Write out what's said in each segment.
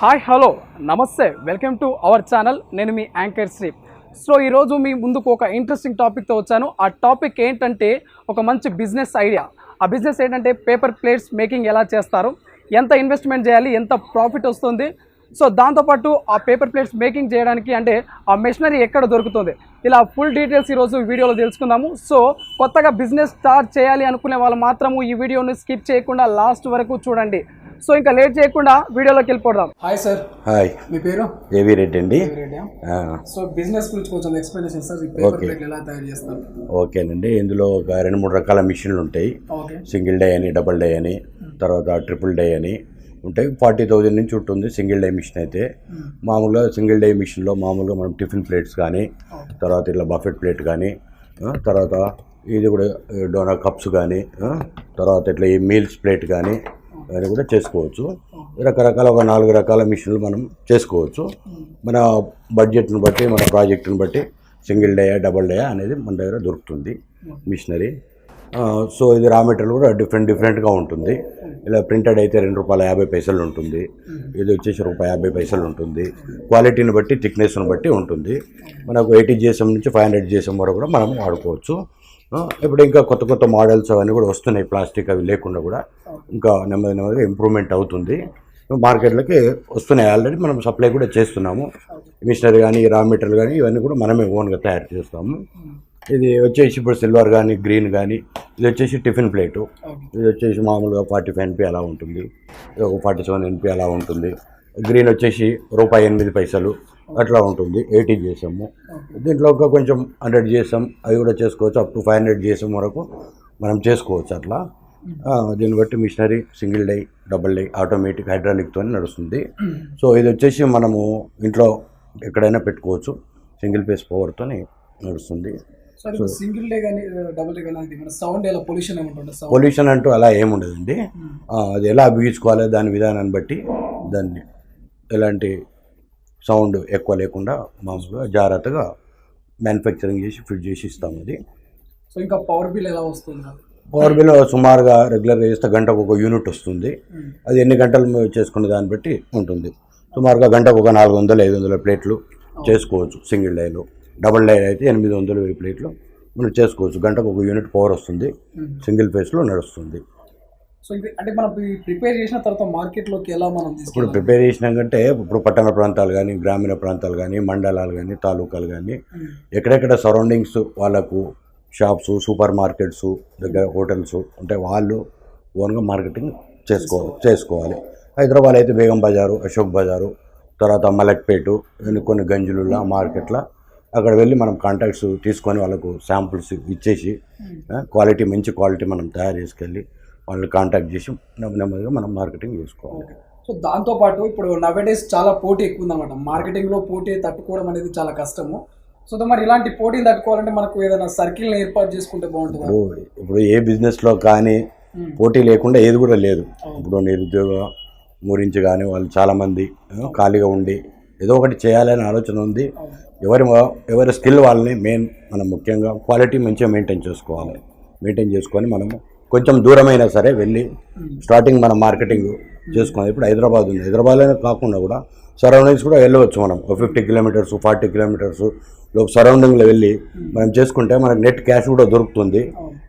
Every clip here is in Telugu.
హాయ్ హలో నమస్తే వెల్కమ్ టు అవర్ ఛానల్. నేను మీ యాంకర్ శ్రీ. సో ఈరోజు మీ ముందుకు ఒక ఇంట్రెస్టింగ్ టాపిక్తో వచ్చాను. ఆ టాపిక్ ఏంటంటే ఒక మంచి బిజినెస్ ఐడియా ఆ బిజినెస్ ఏంటంటే పేపర్ ప్లేట్స్ మేకింగ్ ఎలా చేస్తారు ఎంత ఇన్వెస్ట్మెంట్ చేయాలి ఎంత ప్రాఫిట్ వస్తుంది. సో దాంతోపాటు ఆ పేపర్ ప్లేట్స్ మేకింగ్ చేయడానికి అంటే ఆ మెషినరీ ఎక్కడ దొరుకుతుంది? ఇలా ఫుల్ డీటెయిల్స్ ఈరోజు వీడియోలో తెలుసుకుందాము. సో కొత్తగా బిజినెస్ స్టార్ట్ చేయాలి అనుకునే వాళ్ళు మాత్రము ఈ వీడియోని స్కిప్ చేయకుండా లాస్ట్ వరకు చూడండి. సో ఇంకా లేట్ చేయకుండా వీడియోలోకి వెళ్ళిపోదాం. Hi sir. హాయ్. మీ పేరు? ఏవి రెడ్డి అండి. ఆ, సో బిజినెస్ గురించి కొంచెం ఎక్స్ప్లెనేషన్ సార్. ఈ పేపర్ ప్లేట్ ఎలా తయారు చేస్తారు? ఓకేనండి. ఇందులో ఒక రెండు మూడు రకాల మిషన్లు ఉంటాయి. ఓకే. సింగిల్ డే అని డబుల్ డే అని తర్వాత ట్రిపుల్ డే అని ఉంటాయి. ఫార్టీ థౌజండ్ నుంచి ఉంటుంది సింగిల్ డే మిషన్ అయితే. మామూలుగా సింగిల్ డే మిషన్లో మామూలుగా మనం టిఫిన్ ప్లేట్స్ కానీ తర్వాత ఇట్లా బఫెట్ ప్లేట్ కానీ తర్వాత ఇది కూడా డోనా కప్స్ కానీ తర్వాత ఇట్లా ఈ మీల్స్ ప్లేట్ కానీ అది కూడా చేసుకోవచ్చు. రకరకాల ఒక నాలుగు రకాల మిషన్లు మనం చేసుకోవచ్చు. మన బడ్జెట్ను బట్టి మన ప్రాజెక్టుని బట్టి సింగిల్ డే డబల్ డే అనేది మన దగ్గర దొరుకుతుంది మిషనరీ. సో ఇది రా మెటీరియల్ కూడా డిఫరెంట్ డిఫరెంట్గా ఉంటుంది. ఇలా ప్రింటెడ్ అయితే రెండు రూపాయల యాభై పైసలు ఉంటుంది. ఇది వచ్చేసి రూపాయి యాభై పైసలు ఉంటుంది. క్వాలిటీని బట్టి థిక్నెస్ని బట్టి ఉంటుంది. మనకు ఎయిటీ జిఎస్ఎం నుంచి ఫైవ్ హండ్రెడ్ జిఎస్ఎం వరకు కూడా మనం వాడుకోవచ్చు. ఇప్పుడు ఇంకా కొత్త కొత్త మోడల్స్ అవన్నీ కూడా వస్తున్నాయి ప్లాస్టిక్ అవి లేకుండా కూడా. ఇంకా నెమ్మది నెమ్మదిగా ఇంప్రూవ్మెంట్ అవుతుంది. మార్కెట్లకి వస్తున్నాయి ఆల్రెడీ మనం సప్లై కూడా చేస్తున్నాము. మిషనరీ కానీ రా మెటీరియల్ కానీ ఇవన్నీ కూడా మనమే ఓన్గా తయారు చేస్తాము. ఇది వచ్చేసి ఇప్పుడు సిల్వర్ కానీ గ్రీన్ కానీ ఇది వచ్చేసి టిఫిన్ ప్లేటు. ఇది వచ్చేసి మామూలుగా ఫార్టీ ఫైవ్ ఎన్పి అలా ఉంటుంది. ఇది ఒక ఫార్టీ సెవెన్ ఎన్పి అలా ఉంటుంది. గ్రీన్ వచ్చేసి రూపాయి ఎనిమిది పైసలు అట్లా ఉంటుంది ఎయిటీ చేసాము దీంట్లో ఇంకా కొంచెం హండ్రెడ్ చేసాం అవి కూడా చేసుకోవచ్చు అప్ టు ఫైవ్ హండ్రెడ్ చేసాం వరకు మనం చేసుకోవచ్చు అట్లా. దీన్ని బట్టి machinery single die double die automatic హైడ్రాలిక్తో నడుస్తుంది. సో ఇది వచ్చేసి మనము ఇంట్లో ఎక్కడైనా పెట్టుకోవచ్చు సింగిల్ పేస్ పవర్తోని నడుస్తుంది. సింగిల్ డే కానీ డబుల్ డే కానీ మన సౌండ్ ఎలా పొల్యూషన్ పొల్యూషన్ అంటూ అలా ఏముండదండి ఆ, అది ఎలా బిగించుకోవాలి దాని విధానాన్ని బట్టి దాన్ని ఎలాంటి సౌండ్ ఎక్కువ లేకుండా మామూలుగా జాగ్రత్తగా మ్యానుఫ్యాక్చరింగ్ చేసి ఫిట్ చేసి ఇస్తాం అది. సో ఇంకా పవర్ బిల్ ఎలా వస్తుంది పవర్ బిల్ సుమారుగా రెగ్యులర్గా చేస్తే గంటకు ఒక యూనిట్ వస్తుంది. అది ఎన్ని గంటలు చేసుకునే దాన్ని బట్టి ఉంటుంది. సుమారుగా గంటకు ఒక నాలుగు వందలు ఐదు వందల ప్లేట్లు చేసుకోవచ్చు సింగిల్ డైలో. డబుల్ డై అయితే ఎనిమిది వందలు వెయ్యి ప్లేట్లు మనం చేసుకోవచ్చు. గంటకు ఒక యూనిట్ పవర్ వస్తుంది. సింగిల్ ఫేస్లో నడుస్తుంది. సో ఇది అంటే మనం ప్రిపేర్ చేసిన తర్వాత మార్కెట్లోకి ఎలా మనం ఇప్పుడు ప్రిపేర్ చేసినాకంటే ఇప్పుడు పట్టణ ప్రాంతాలు కానీ గ్రామీణ ప్రాంతాలు కానీ మండలాలు కానీ తాలూకాలు కానీ ఎక్కడెక్కడ సరౌండింగ్స్ వాళ్ళకు షాప్స్ సూపర్ మార్కెట్స్ దగ్గర హోటల్స్ ఉంటే వాళ్ళు ఓన్గా మార్కెటింగ్ చేసుకో చేసుకోవాలి. హైదరాబాద్ అయితే బేగం బజారు అశోక్ బజారు తర్వాత మలక్పేటు ఇవన్నీ కొన్ని గంజులులా మార్కెట్ల. అక్కడ వెళ్ళి మనం కాంటాక్ట్స్ తీసుకొని వాళ్ళకు శాంపుల్స్ ఇచ్చేసి క్వాలిటీ మంచి క్వాలిటీ మనం తయారు చేసుకెళ్ళి వాళ్ళని కాంటాక్ట్ చేసి నెమ్మ- నెమ్మదిగా మనం మార్కెటింగ్ చేసుకోవాలి. సో దాంతో పాటు ఇప్పుడు నవేడేస్ చాలా పోటీ ఎక్కువ ఉందన్నమాట మార్కెటింగ్లో పోటీ తట్టుకోవడం అనేది చాలా కష్టము. సో మరి ఇలాంటి పోటీని తట్టుకోవాలంటే మనకు ఏదైనా సర్కిల్ ఏర్పాటు చేసుకుంటే బాగుంటుంది? ఇప్పుడు ఏ బిజినెస్లో కానీ పోటీ లేకుండా ఏది కూడా లేదు. ఇప్పుడు నిరుద్యోగ గురించి కానీ వాళ్ళు చాలామంది ఖాళీగా ఉండి ఏదో ఒకటి చేయాలనే ఆలోచన ఉంది. ఎవరి ఎవరి స్కిల్ వాళ్ళని మెయిన్ మనం ముఖ్యంగా క్వాలిటీ మంచిగా మెయింటైన్ చేసుకోవాలి. మెయింటైన్ చేసుకొని మనము కొంచెం దూరమైనా సరే వెళ్ళి స్టార్టింగ్ మనం మార్కెటింగ్ చేసుకోవాలి ఇప్పుడు హైదరాబాద్ ఉంది. హైదరాబాద్లోనే కాకుండా కూడా సరౌండింగ్స్ కూడా వెళ్ళవచ్చు మనం. ఒక ఫిఫ్టీ కిలోమీటర్స్ ఫార్టీ కిలోమీటర్స్ లోపు సరౌండింగ్లో వెళ్ళి మనం చేసుకుంటే మనకు నెట్ క్యాష్ కూడా దొరుకుతుంది.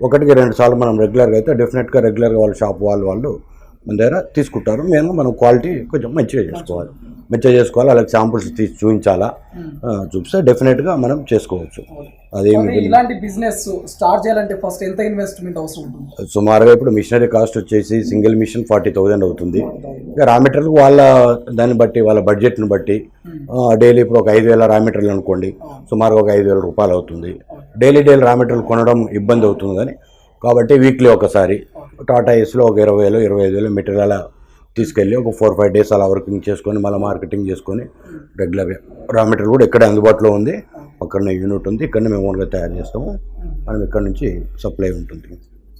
ఒకటికి రెండు సార్లు మనం రెగ్యులర్గా అయితే డెఫినెట్గా రెగ్యులర్గా వాళ్ళ షాప్ వాళ్ళు వాళ్ళు మన దగ్గర తీసుకుంటారు. మేము మనం క్వాలిటీ కొంచెం మంచిగా చేసుకోవాలి. మంచిగా చేసుకోవాలి. వాళ్ళకి శాంపుల్స్ తీసి చూపించాలా? ఆ, చూపిస్తే డెఫినెట్గా మనం చేసుకోవచ్చు. అదేమి ఇలాంటి బిజినెస్ స్టార్ట్ చేయాలంటే ఫస్ట్ ఎంత ఇన్వెస్ట్మెంట్ అవసరం ఉంటుంది? సుమారుగా ఇప్పుడు మిషనరీ కాస్ట్ వచ్చేసి సింగిల్ మిషన్ ఫార్టీ థౌజండ్ అవుతుంది. ఇక రా మెటీరియల్ వాళ్ళ దాన్ని బట్టి వాళ్ళ బడ్జెట్ని బట్టి డైలీ ఇప్పుడు ఒక ఐదు వేల రా మెటీరియల్ అనుకోండి సుమారుగా ఒక ఐదు వేల రూపాయలు అవుతుంది. డైలీ డైలీ రా మెటీరియల్ కొనడం ఇబ్బంది అవుతుంది కానీ కాబట్టి వీక్లీ ఒకసారి టాటా ఏస్లో ఒక ఇరవై వేలు ఇరవై ఐదు వేలు మెటీరియల్ అలా తీసుకెళ్ళి ఒక ఫోర్ ఫైవ్ డేస్ అలా వర్కింగ్ చేసుకొని మళ్ళీ మార్కెటింగ్ చేసుకొని రెగ్యులర్గా రా మెటీరియల్ కూడా ఇక్కడే అందుబాటులో ఉంది. పక్కన యూనిట్ ఉంది. ఇక్కడనే మేము ఓన్గా తయారు చేస్తాము. మనం ఇక్కడ నుంచి సప్లై ఉంటుంది.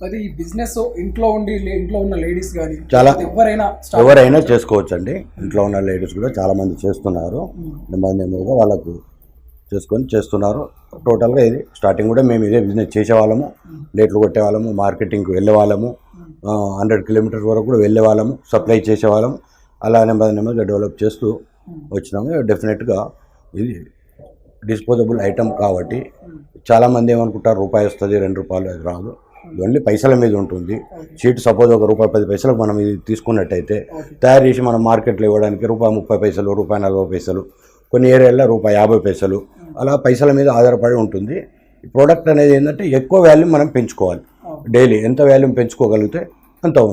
అది ఈ బిజినెస్ ఇంట్లో ఉండి ఇంట్లో ఉన్న లేడీస్ కానీ చాలా ఎవరైనా ఎవరైనా చేసుకోవచ్చు అండి ఇంట్లో ఉన్న లేడీస్ కూడా చాలా మంది చేస్తున్నారు. నెమ్మది నెమ్మదిగా వాళ్ళకు చేసుకొని చేస్తున్నారు. టోటల్గా ఇది స్టార్టింగ్ కూడా మేము ఇదే బిజినెస్ చేసేవాళ్ళము. ప్లేట్లు కొట్టేవాళ్ళము. మార్కెటింగ్కి వెళ్ళేవాళ్ళము. హండ్రెడ్ కిలోమీటర్స్ వరకు కూడా వెళ్ళేవాళ్ళము సప్లై చేసేవాళ్ళము అలా నెమ్మది నెమ్మదిగా డెవలప్ చేస్తూ వచ్చినాము. డెఫినెట్గా ఇది డిస్పోజబుల్ ఐటమ్ కాబట్టి చాలామంది ఏమనుకుంటారు రూపాయి వస్తుంది రెండు రూపాయలు అది రాదు. ఓన్లీ పైసల మీద ఉంటుంది. షీట్ సపోజ్ ఒక రూపాయి పది పైసలకు మనం ఇది తీసుకున్నట్టయితే తయారు చేసి మనం మార్కెట్లో ఇవ్వడానికి రూపాయి ముప్పై పైసలు రూపాయి నలభై పైసలు కొన్ని ఏరియాల్లో రూపాయి యాభై పైసలు అలా పైసల మీద ఆధారపడి ఉంటుంది. ఈ ప్రోడక్ట్ అనేది ఏంటంటే ఎక్కువ వాల్యూ మనం పెంచుకోవాలి. డైలీ ఎంత వాల్యూమ్ పెంచుకోగలిగితే అంత ఉంది